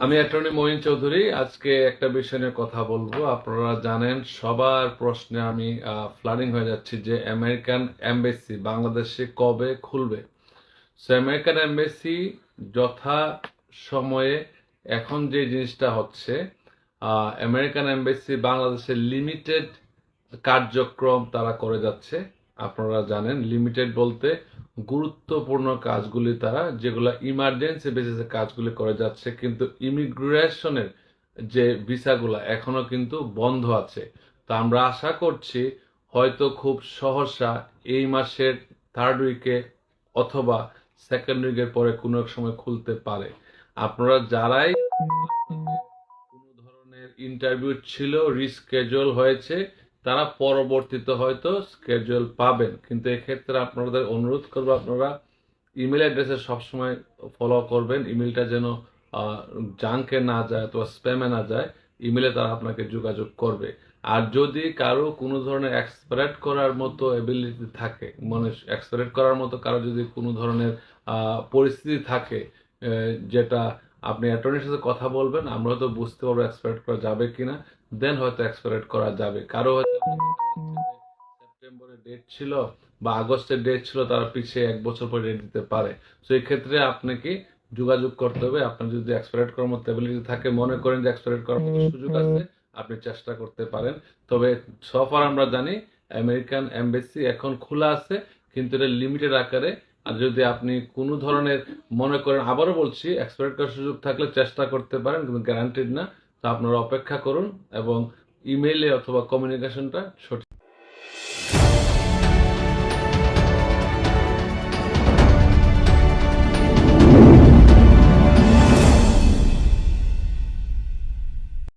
আমি অ্যাটর্নি মহিন চৌধুরী, আজকে একটা বিষয় নিয়ে কথা বলব। আপনারা জানেন, সবার প্রশ্নে আমি ফ্লাডিং হয়ে যাচ্ছি যে আমেরিকান এমবেসি বাংলাদেশে কবে খুলবে? সো আমেরিকান এমবেসি যথা সময়ে এখন যে জিনিসটা হচ্ছে আমেরিকান এমবেসি বাংলাদেশে লিমিটেড কার্যক্রম তারা করে যাচ্ছে। আপনারা জানেন লিমিটেড বলতে গুরুত্বপূর্ণ কাজগুলি তারা, যেগুলো ইমার্জেন্সি বেসিসে কাজগুলি করে যাচ্ছে, কিন্তু ইমিগ্রেশনের যে ভিসাগুলো এখনও কিন্তু বন্ধ আছে। তো আমরা আশা করছি হয়তো খুব সহসা এই মাসের থার্ড উইকে অথবা সেকেন্ড উইকের পরে কোনো এক সময় খুলতে পারে। আপনারা যারাই কোনো ধরনের ইন্টারভিউ ছিল রিস্কেজুয়াল হয়েছে তারা পরবর্তীতে হয়তো স্কেজুয়াল পাবেন। কিন্তু এক্ষেত্রে আপনাদের অনুরোধ করব আপনারা ইমেল অ্যাড্রেসে সবসময় ফলো করবেন। ইমেলটা যেন জাঙ্কে না যায় অথবা স্প্যামে না যায় ইমেলে তারা আপনাকে যোগাযোগ করবে। আর যদি কারও কোনো ধরনের এক্সপারেট করার মতো এবিলিটি থাকে মানে এক্সপারেট করার মতো কারও যদি কোনো ধরনের পরিস্থিতি থাকে যেটা আপনি অ্যাটর্নির সাথে কথা বলবেন, আমরা হয়তো বুঝতে পারব এক্সপারেট করা যাবে কিনা দেন হয়তো এক্সপারেট করা যাবে। কারও হয়তো সেপ্টেম্বরের ডেট ছিল বা আগস্টের ডেট ছিল, তারা পিছিয়ে এক বছর পরে ডেট দিতে পারে। তো এই ক্ষেত্রে আপনাকে যোগাযোগ করতে হবে। আপনার যদি এক্সপারেট করার মতো এবিলিটি থাকে, মনে করেন যে এক্সপারেট করার মতো সুযোগ আছে, আপনি চেষ্টা করতে পারেন। তবে সফর আমরা জানি আমেরিকান এমবেসি এখন খোলা আছে, কিন্তু এটা লিমিটেড আকারে আর যদি আপনি কোনো ধরনের মনে করেন, আবারও বলছি এক্সপায়ার করার সুযোগ থাকলে চেষ্টা করতে পারেন, কিন্তু গ্যারান্টিড না। তো আপনারা অপেক্ষা করুন এবং ইমেইলে অথবা কমিউনিকেশনটা সঠিক